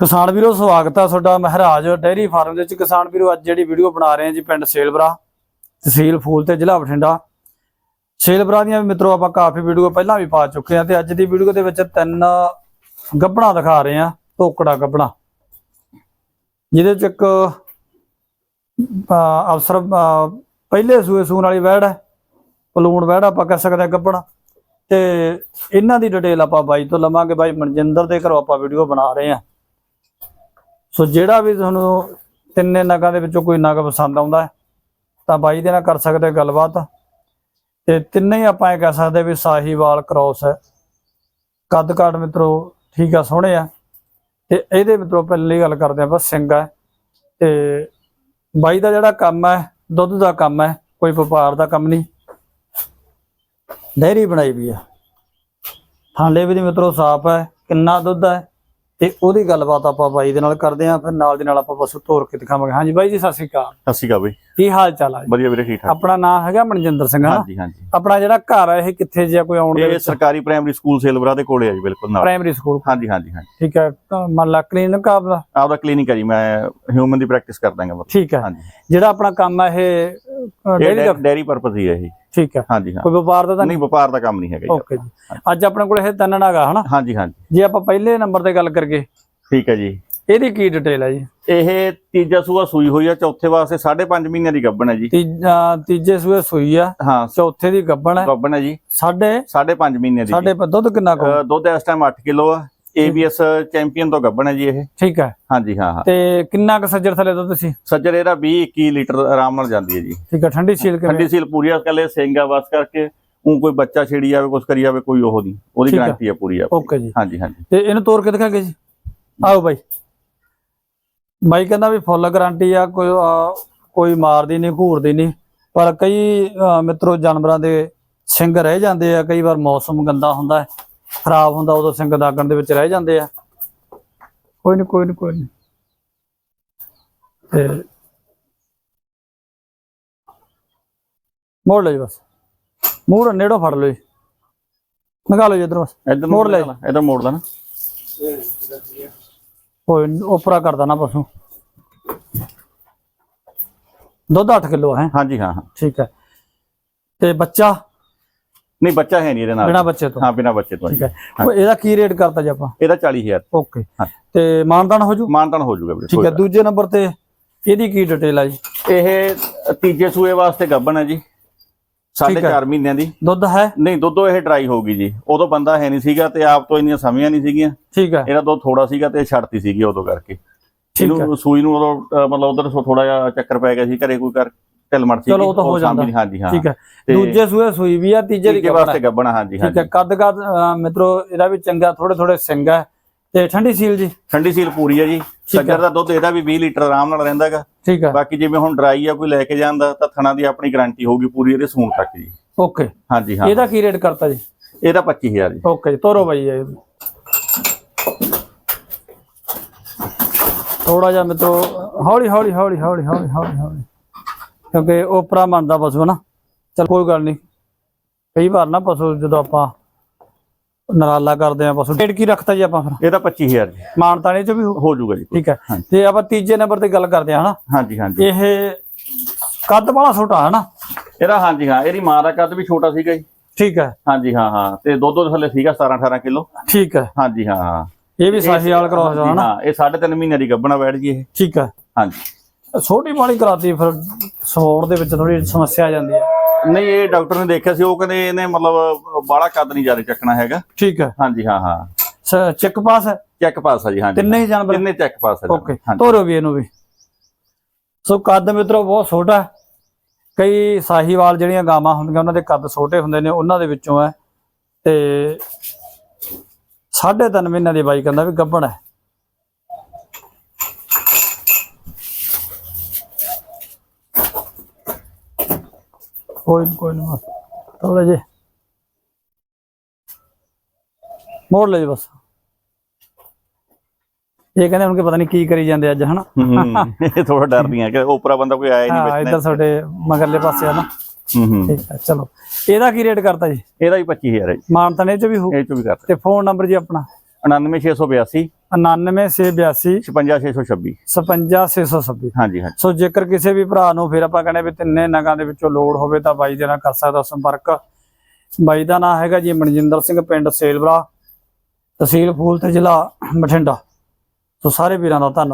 ਕਿਸਾਨ ਵੀਰੋ ਸਵਾਗਤ ਹੈ ਤੁਹਾਡਾ ਮਹਾਰਾਜ ਡੈਰੀ ਫਾਰਮ ਦੇ ਵਿੱਚ। ਕਿਸਾਨ ਵੀਰੋ ਅੱਜ ਜਿਹੜੀ ਵੀਡੀਓ ਬਣਾ ਰਹੇ ਹਾਂ ਜੀ ਪਿੰਡ ਸੇਲਬਰਾ ਤਹਿਸੀਲ ਫੂਲ ਤੇ ਜ਼ਿਲ੍ਹਾ ਬਠਿੰਡਾ। ਸੇਲਬਰਾ ਦੀਆਂ ਵੀ ਮਿੱਤਰੋ ਆਪਾਂ ਕਾਫੀ ਵੀਡੀਓ ਪਹਿਲਾਂ ਵੀ ਪਾ ਚੁੱਕੇ ਹਾਂ ਤੇ ਅੱਜ ਦੀ ਵੀਡੀਓ ਦੇ ਵਿੱਚ ਤਿੰਨ ਗੱਬਣਾ ਦਿਖਾ ਰਹੇ ਹਾਂ ਟੋਕੜਾ ਗੱਬਣਾ ਜਿਹਦੇ ਚ ਇੱਕ ਅਹ, ਅਫਸਰ ਅਹ, ਪਹਿਲੇ ਸੂਏ ਸੂਣ ਵਾਲੀ ਵੈੜ ਹੈ ਪਲੂਣ ਵੈੜ ਆਪਾਂ ਕਹਿ ਸਕਦੇ ਹਾਂ ਗੱਬਣਾ ਤੇ ਇਹਨਾਂ ਦੀ ਡਿਟੇਲ ਆਪਾਂ ਬਾਈ ਤੋਂ ਲਵਾਂਗੇ। ਬਾਈ ਮਨਜਿੰਦਰ ਦੇ ਘਰੋਂ ਆਪਾਂ ਵੀਡੀਓ ਬਣਾ ਰਹੇ ਹਾਂ। ਸੋ ਜਿਹੜਾ ਵੀ ਤੁਹਾਨੂੰ ਤਿੰਨੇ ਨਗਾਂ ਦੇ ਵਿੱਚੋਂ ਕੋਈ ਨਗ ਪਸੰਦ ਆਉਂਦਾ ਤਾਂ ਬਾਈ ਦੇ ਨਾਲ ਕਰ ਸਕਦੇ ਗੱਲਬਾਤ। ਤੇ ਤਿੰਨੇ ਹੀ ਆਪਾਂ ਇਹ ਕਹਿ ਸਕਦੇ ਵੀ ਸਾਹੀਵਾਲ ਕ੍ਰੋਸ ਹੈ। ਕੱਦ ਕਾਟ ਮਿੱਤਰੋ, ਠੀਕ ਆ, ਸੋਹਣੇ ਆ। ਤੇ ਇਹਦੇ ਮਿੱਤਰੋ ਪਹਿਲੀ ਗੱਲ ਕਰਦੇ ਆਪਾਂ ਸਿੰਘ ਹੈ। ਤੇ ਬਾਈ ਦਾ ਜਿਹੜਾ ਕੰਮ ਹੈ, ਦੁੱਧ ਦਾ ਕੰਮ ਹੈ, ਕੋਈ ਵਪਾਰ ਦਾ ਕੰਮ ਨਹੀਂ। ਡੈਰੀ ਬਣਾਈ ਵੀ ਆ। ਥਾਂਲੇ ਵੀ ਦੀ ਮਿੱਤਰੋ ਸਾਫ਼ ਹੈ, ਕਿੰਨਾ ਦੁੱਧ ਹੈ। ਤੇ ਉਹਦੀ ਗੱਲਬਾਤ ਆਪਾਂ ਬਾਈ ਦੇ ਨਾਲ ਕਰਦੇ ਆਂ ਫਿਰ ਨਾਲ ਦੇ ਨਾਲ ਆਪਾਂ ਪਸ਼ੂ ਤੋਰ ਕੇ ਦਿਖਾਵਾਂਗੇ। ਹਾਂਜੀ ਬਾਈ ਜੀ, ਸਤਿ ਸ਼੍ਰੀ ਅਕਾਲ। ਸਤਿ ਸ਼੍ਰੀ ਅਕਾਲ ਬਾਈ। ਕੀ ਹਾਲ ਚਾਲ ਹੈ ਵਧੀਆ ਵੀਰੇ ਠੀਕ ਠਾਕ। ਆਪਣਾ ਨਾਮ ਹੈਗਾ ਮਨਜਿੰਦਰ ਸਿੰਘ ਹਾਂ ਹਾਂਜੀ ਹਾਂਜੀ। ਆਪਣਾ ਜਿਹੜਾ ਘਰ ਹੈ ਇਹ ਕਿੱਥੇ ਜੇ ਕੋਈ ਆਉਣ ਦੇ ਇਹ ਵਿੱਚ? ਸਰਕਾਰੀ ਪ੍ਰਾਇਮਰੀ ਸਕੂਲ ਸੇਲਵਰਾ ਦੇ ਕੋਲੇ ਆ ਜੀ ਬਿਲਕੁਲ ਨਾਲ। ਪ੍ਰਾਇਮਰੀ ਸਕੂਲ ਹਾਂਜੀ ਹਾਂਜੀ ਹਾਂਜੀ। ਠੀਕ ਹੈ ਤਾਂ ਮੰਨ ਲਾ ਕਲੀਨਿਕ ਆਪਦਾ? ਆਪਦਾ ਕਲੀਨਿਕ ਹੈ ਜੀ ਮੈਂ ਹਿਊਮਨ ਦੀ ਪ੍ਰੈਕਟਿਸ ਕਰਦਾਗਾ ਬਸ। ਠੀਕ ਹੈ। ਹਾਂਜੀ। ਜਿਹੜਾ ਆਪਣਾ ਕੰਮ ਹੈ ਇਹ ਡੇਲੀ ਦਾ? ਇਹ ਡੈਰੀ ਪਰਪਸ ਹੀ ਹੈ ਇਹ। ਠੀਕ ਹੈ। ਹਾਂਜੀ ਹਾਂ। ਕੋਈ ਵਪਾਰ ਦਾ ਤਾਂ ਨਹੀਂ ਨਹੀਂ? ਵਪਾਰ ਦਾ ਕੰਮ ਨਹੀਂ ਹੈਗਾ ਜੀ ਓਕੇ ਜੀ। ਅੱਜ ਆਪਣੇ ਕੋਲ ਇਹ ਤਿੰਨ ਨਾਗਾ ਹਨਾ? ਹਾਂਜੀ ਹਾਂਜੀ। ਜੇ ਆਪਾਂ ਪਹਿਲੇ ਨੰਬਰ ਤੇ ਗੱਲ ਕਰੀਏ। ਠੀਕ ਹੈ ਜੀ। ਇਹਦੀ ਕੀ ਡਿਟੇਲ ਹੈ ਜੀ? ਇਹ ਤੀਜਾ ਸੂਆ ਸੂਈ ਹੋਈ ਆ ਚੌਥੇ ਵਾਸਤੇ 5.5 ਮਹੀਨਿਆਂ ਦੀ ਗੱਭਣ ਹੈ ਜੀ। ਤੀਜਾ ਤੀਜੇ ਸੂਏ ਸੂਈ ਆ ਹਾਂ। ਚੌਥੇ ਦੀ ਗੱਬਣ ਹੈ ਗੱਭਣ ਹੈ ਜੀ। ਸਾਢੇ? 5.5 ਮਹੀਨਿਆਂ ਦੀ ਸਾਡੇ ਦੁੱਧ ਕਿੰਨਾ ਕੋ ਅ, ਦੁੱਧ ਇਸ ਟਾਈਮ 8 ਕਿਲੋ ਆ। ABS ਚੈਂਪੀਅਨ ਤੋਂ ਗੱਭਣ ਹੈ ਜੀ ਇਹ। ਠੀਕ ਹੈ ਹਾਂਜੀ ਹਾਂ ਹਾਂ। ਤੇ ਕਿੰਨਾ ਕੁ ਸੱਜਰ ਥਲੇ ਦੁੱਧ ਸੀ? ਸੱਜਰ ਇਹਦਾ 20 21 ਲੀਟਰ ਆਰਾਮ ਨਾਲ ਜਾਂਦੀ ਹੈ ਜੀ। ਠੀਕ ਹੈ ਠੰਡੀ ਸੀਲ ਕਿਵੇਂ? ਠੰਡੀ ਸੀਲ ਪੂਰੀ ਆ ਕੱਲੇ ਸਿੰਗਾ ਬਸ ਕਰਕੇ ਉਹ ਕੋਈ ਬੱਚਾ ਛੇੜੀ ਜਾਵੇ ਕੁਛ ਕਰੀ ਜਾਵੇ ਕੋਈ ਉਹ ਨਹੀਂ। ਉਹਦੀ ਠੀਕ ਆ। ਗਾਰੰਟੀ ਆ ਪੂਰੀ ਆ ਓਕੇ ਜੀ। ਹਾਂਜੀ ਹਾਂਜੀ। ਤੇ ਇਹਨੂੰ ਤੋੜ ਕੇ ਦਿਖਾਗੇ ਜੀ। ਆਓ ਬਾਈ। ਬਾਈ ਕਹਿੰਦਾ ਵੀ ਫੁੱਲ ਗਾਰੰਟੀ ਆ ਕੋਈ ਕੋਈ ਮਾਰਦੀ ਨਹੀਂ ਘੂਰਦੀ ਨਹੀਂ। ਪਰ ਕਈ ਮਿੱਤਰੋ ਜਾਨਵਰਾਂ ਦੇ ਸਿੰਘ ਰਹਿ ਜਾਂਦੇ ਆ ਕਈ ਵਾਰ ਮੌਸਮ ਗੰਦਾ ਹੁੰਦਾ ਹੈ ਖਰਾਬ ਹੁੰਦਾ ਉਦੋਂ ਸਿੰਘ ਦਾਗਣ ਦੇ ਵਿੱਚ ਰਹਿ ਜਾਂਦੇ ਆ। ਕੋਈ ਨਹੀਂ ਕੋਈ ਨਹੀਂ ਕੋਈ ਨਹੀਂ ਤੇ ਮੋੜ ਲੈ ਜੀ ਬਸ। ਮੂਹਰ ਨੇੜੋਂ ਫੜ ਲਓ ਜੀ। ਨਿਕਾਲੋ ਜੀ ਇਧਰ ਬਸ। ਇਧਰ ਮੋੜ ਲੈ। ਇਧਰ ਮੋੜ ਲੈਣਾ ਕੋਈ ਉਪਰਾ ਕਰਦਾ ਨਾ ਪਸ਼ੂ। ਦੁੱਧ 8 ਕਿਲੋ ਹੈ? ਹਾਂਜੀ ਹਾਂ ਹਾਂ। ਠੀਕ ਹੈ। ਤੇ ਬੱਚਾ? ਨਹੀਂ ਬੱਚਾ ਹੈ ਨਹੀਂ ਇਹਦੇ ਨਾਲ। ਬਿਨਾ ਬੱਚੇ ਤੋਂ। ਹਾਂ ਬਿਨਾ ਬੱਚੇ ਤੋਂ ਠੀਕ ਹੈ। ਉਹ ਇਹਦਾ ਕੀ ਰੇਟ ਕਰਤਾ ਜੀ ਆਪਾਂ? ਇਹਦਾ 40000 ਓਕੇ। ਹਾਂ। ਤੇ ਮਾਨਦਾਨ ਹੋ ਜੂ? ਮਾਨਤਨ ਹੋ ਜਾਊਗਾ ਵੀਰੇ ਠੀਕ ਹੈ ਦੂਜੇ ਨੰਬਰ ਤੇ ਇਹਦੀ ਕੀ ਡਿਟੇਲ ਹੈ ਜੀ? ਇਹ ਤੀਜੇ ਸੂਏ ਵਾਸਤੇ ਗੱਭਣ ਹੈ ਜੀ। ਸਾਢੇ ਹੈ। ਚਾਰ ਮਹੀਨਿਆਂ ਦੀ। ਦੁੱਧ ਹੈ? ਨਹੀਂ ਦੁੱਧੋ ਇਹ ਡਰਾਈ ਹੋਊਗੀ ਜੀ। ਉਦੋਂ ਬੰਦਾ ਹੈ ਨਹੀਂ ਸੀਗਾ ਤੇ ਆਪ ਤੋਂ ਇੰਨੀਆਂ ਸਮੀਆਂ ਨਹੀਂ ਸੀਗੀਆਂ। ਠੀਕ ਹੈ। ਇਹਦਾ ਦੁੱਧ ਥੋੜਾ ਸੀਗਾ ਤੇ ਛੱਡਤੀ ਸੀਗੀ ਉਦੋਂ ਕਰਕੇ। ਹੈ ਇਹਨੂੰ ਸੂਈ ਨੂੰ ਉਦੋਂ ਮਤਲਬ ਉਧਰ ਥੋੜਾ ਜਿਹਾ ਚੱਕਰ ਪੈ ਗਿਆ ਸੀ ਘਰੇ ਕੋਈ ਕਰ ਢਿਲਮੜ ਸੀ ਚਲੋ ਉਹ ਤਾਂ ਹੋ ਜਾਂਦਾ। ਹਾਂਜੀ ਹਾਂ। ਠੀਕ ਹੈ। ਦੂਜੇ ਸੂਏ ਸੂਈ ਵੀ ਆ ਤੀਜੇ ਦੀ ਵਾਸਤੇ ਹੈ। ਗੱਭਣਾ ਹਾਂਜੀ ਠੀਕ ਹੈ। ਹਾਂਜੀ। ਕੱਦ ਕੱਦ ਮਿੱਤਰੋ ਇਹਦਾ ਵੀ ਚੰਗਾ ਥੋੜੇ ਥੋੜੇ ਸਿੰਘ ਹੈ। ਤੇ ਠੰਡੀ ਸੀਲ ਜੀ? ਠੰਡੀ ਸੀਲ ਪੂਰੀ ਹੈ ਜੀ। ਸੱਜਰ ਦਾ ਦੁੱਧ ਇਹਦਾ ਵੀ 20 ਲੀਟਰ ਆਰਾਮ ਨਾਲ ਰਹਿੰਦਾ ਹੈਗਾ। ਠੀਕ ਹੈ ਬਾਕੀ ਜਿਵੇਂ ਹੁਣ ਡਰਾਈ ਆ ਕੋਈ ਲੈ ਕੇ ਜਾਂਦਾ ਤਾਂ ਥਣਾ ਦੀ ਆਪਣੀ ਗਾਰੰਟੀ ਹੋਊਗੀ ਪੂਰੀ ਇਹਦੇ ਸੂਣ ਤੱਕ ਜੀ। ਓਕੇ। ਹਾਂਜੀ ਹਾਂ। ਇਹਦਾ ਕੀ ਰੇਟ ਕਰਤਾ ਜੀ? ਇਹਦਾ 25000 ਜੀ। ਓਕੇ ਜੀ ਤੋਰੋ ਬਾਈ ਇਹ। ਥੋੜਾ ਜਿਹਾ ਮਿੱਤਰੋ ਹੌਲੀ ਹੌਲੀ ਹੌਲੀ ਹੌਲੀ ਹੌਲੀ ਹੌਲੀ ਹੌਲੀ। ਕਿਉਂਕਿ ਉਪਰਾ ਮੰਨਦਾ ਪਸ਼ੂ ਨਾ। ਚਲ ਕੋਈ ਗੱਲ ਨਹੀਂ। ਕਈ ਵਾਰ ਨਾ ਪਸ਼ੂ ਜਦੋਂ ਆਪਾਂ ਨਰਾਲਾ ਕਰਦੇ ਆ ਪਸ਼ੂ ਰੇਟ ਕੀ ਰੱਖਤਾ ਜੀ ਆਪਾਂ ਫਿਰ? ਇਹਦਾ 25000 ਜੀ। ਮਾਨਤਾਣੇ ਚ ਵੀ ਹੋ- ਜਾਊਗਾ ਜੀ। ਠੀਕ ਹੈ। ਤੇ ਆਪਾਂ ਤੀਜੇ ਨੰਬਰ ਤੇ ਗੱਲ ਕਰਦੇ ਆ ਹਨਾ? ਹਾਂਜੀ ਹਾਂਜੀ। ਇਹ ਕੱਦ ਬੜਾ ਛੋਟਾ ਹੈ ਨਾ ਇਹਦਾ ਹਾਂਜੀ ਹਾਂ ਇਹਦੀ ਮਾਂ ਦਾ ਕੱਦ ਵੀ ਛੋਟਾ ਸੀਗਾ ਜੀ। ਠੀਕ ਹੈ। ਹਾਂਜੀ ਹਾਂ ਹਾਂ। ਤੇ ਦੁੱਧ ਉਹਦੇ ਥੱਲੇ ਸੀਗਾ 17 18 ਕਿਲੋ। ਠੀਕ ਹੈ। ਹਾਂਜੀ ਹਾਂ ਹਾਂ। ਇਹ ਵੀ ਸਾਹੀ ਵਾਲ ਕਰਾਸ ਹਨਾ? ਹਾਂ ਇਹ 3.5 ਮਹੀਨੇ ਦੀ ਗੱਭਣਾ ਬੈਠ ਜੀ ਇਹ। ਠੀਕ ਹੈ। ਹਾਂਜੀ। ਛੋਟੀ ਬਾਲੀ ਕਰਾਤੀ ਫਿਰ ਸਪੋਰਟ ਦੇ ਵਿੱਚ ਥੋੜੀ ਸਮੱਸਿਆ ਆ ਜਾਂਦੀ ਹੈ। ਨਹੀਂ ਇਹ ਡਾਕਟਰ ਨੇ ਦੇਖਿਆ ਸੀ ਉਹ ਕਹਿੰਦੇ ਇਹਨੇ ਮਤਲਬ ਬਾਹਲਾ ਕੱਦ ਨਹੀਂ ਜ਼ਿਆਦਾ ਚੱਕਣਾ ਹੈਗਾ। ਠੀਕ ਹੈ। ਹਾਂਜੀ ਹਾਂ ਹਾਂ। ਚੈੱਕ ਪਾਸ ਹੈ? ਚੈੱਕ ਪਾਸ ਆ ਜੀ ਹਾਂਜੀ। ਤਿੰਨੇ ਹੀ ਜਾਨਵਰ? ਤਿੰਨੇ ਚੈੱਕ ਪਾਸ ਜੀ। ਓਕੇ ਤੋਰੋ ਵੀ ਇਹਨੂੰ ਵੀ। ਸੋ ਕੱਦ ਮਿੱਤਰੋ ਬਹੁਤ ਛੋਟਾ ਹੈ। ਕਈ ਸਾਹੀਵਾਲ ਜਿਹੜੀਆਂ ਗਾਵਾਂ ਹੁੰਦੀਆਂ ਉਹਨਾਂ ਦੇ ਕੱਦ ਛੋਟੇ ਹੁੰਦੇ ਨੇ ਉਹਨਾਂ ਦੇ ਵਿੱਚੋਂ ਹੈ। ਤੇ ਸਾਢੇ ਤਿੰਨ ਮਹੀਨਿਆਂ ਦੀ ਬਾਈ ਕਹਿੰਦਾ ਵੀ ਗੱਭਣ ਹੈ। ਕੋਈ ਨੀ, ਕੋਈ ਨਹੀਂ ਥੋੜਾ ਜੇ ਮੋੜ ਲੈ ਜੀ ਬਸ ਇਹ ਕਹਿੰਦੇ ਹੁਣ ਕਿ ਪਤਾ ਨਹੀਂ ਕੀ ਕਰੀ ਜਾਂਦੇ ਅੱਜ ਹਨਾ? ਹੂੰ ਇਹ ਥੋੜਾ ਡਰਦੀਆਂ ਕਿ ਉਪਰਾ ਬੰਦਾ ਕੋਈ ਆਇਆ ਹੀ ਨਹੀਂ ਹਾਂ ਬੈਠਣਾ ਇੱਧਰ ਤੁਹਾਡੇ ਮਗਰਲੇ ਪਾਸੇ ਆ ਨਾ। ਹੂੰ ਠੀਕ ਹੈ ਚਲੋ। ਇਹਦਾ ਕੀ ਰੇਟ ਕਰਤਾ ਜੀ? ਇਹਦਾ ਵੀ 25000 ਹੈ ਜੀ। ਮਾਨਤਨੇ ਚ ਵੀ ਹੋ ਇਹ ਚ ਵੀ ਕਰ ਤੇ ਫੋਨ ਨੰਬਰ ਜੀ ਆਪਣਾ? 99682 99682 56626 57626 ਹਾਂਜੀ ਹਾਂਜੀ। ਸੋ ਜੇਕਰ ਕਿਸੇ ਵੀ ਭਰਾ ਨੂੰ ਫਿਰ ਆਪਾਂ ਕਹਿੰਦੇ ਵੀ ਤਿੰਨੇ ਨਗਾਂ ਦੇ ਵਿੱਚੋਂ ਲੋੜ ਹੋਵੇ ਤਾਂ ਬਾਈ ਦੇ ਨਾਲ ਕਰ ਸਕਦਾ ਸੰਪਰਕ। ਬਾਈ ਦਾ ਨਾਮ ਹੈਗਾ ਜੀ ਮਨਜਿੰਦਰ ਸਿੰਘ ਪਿੰਡ ਸੇਲਵਰਾ ਤਹਿਸੀਲ ਫੂਲ ਤੇ ਜ਼ਿਲ੍ਹਾ ਬਠਿੰਡਾ। ਸੋ ਸਾਰੇ ਵੀਰਾਂ ਦਾ ਧੰਨਵਾਦ।